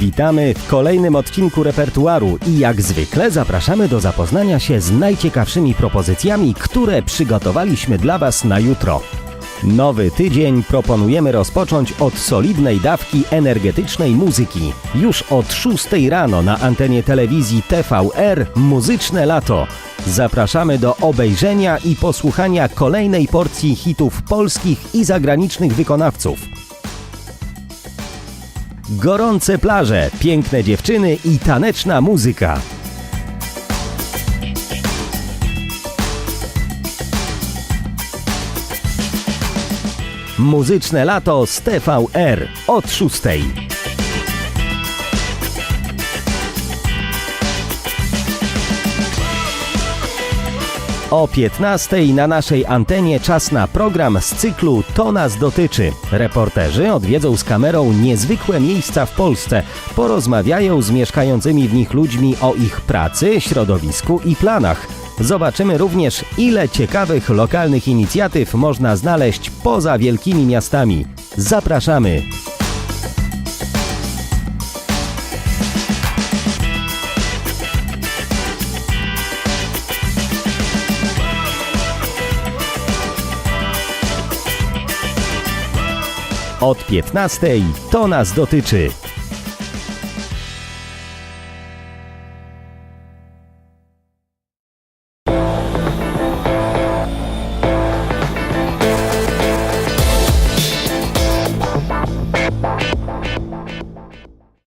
Witamy w kolejnym odcinku repertuaru i jak zwykle zapraszamy do zapoznania się z najciekawszymi propozycjami, które przygotowaliśmy dla Was na jutro. Nowy tydzień proponujemy rozpocząć od solidnej dawki energetycznej muzyki. Już od 6 rano na antenie telewizji TVR Muzyczne Lato. Zapraszamy do obejrzenia i posłuchania kolejnej porcji hitów polskich i zagranicznych wykonawców. Gorące plaże, piękne dziewczyny i taneczna muzyka. Muzyczne lato z TVR od 6. O 15 na naszej antenie czas na program z cyklu To nas dotyczy. Reporterzy odwiedzą z kamerą niezwykłe miejsca w Polsce, porozmawiają z mieszkającymi w nich ludźmi o ich pracy, środowisku i planach. Zobaczymy również, ile ciekawych lokalnych inicjatyw można znaleźć poza wielkimi miastami. Zapraszamy! Od 15 to nas dotyczy.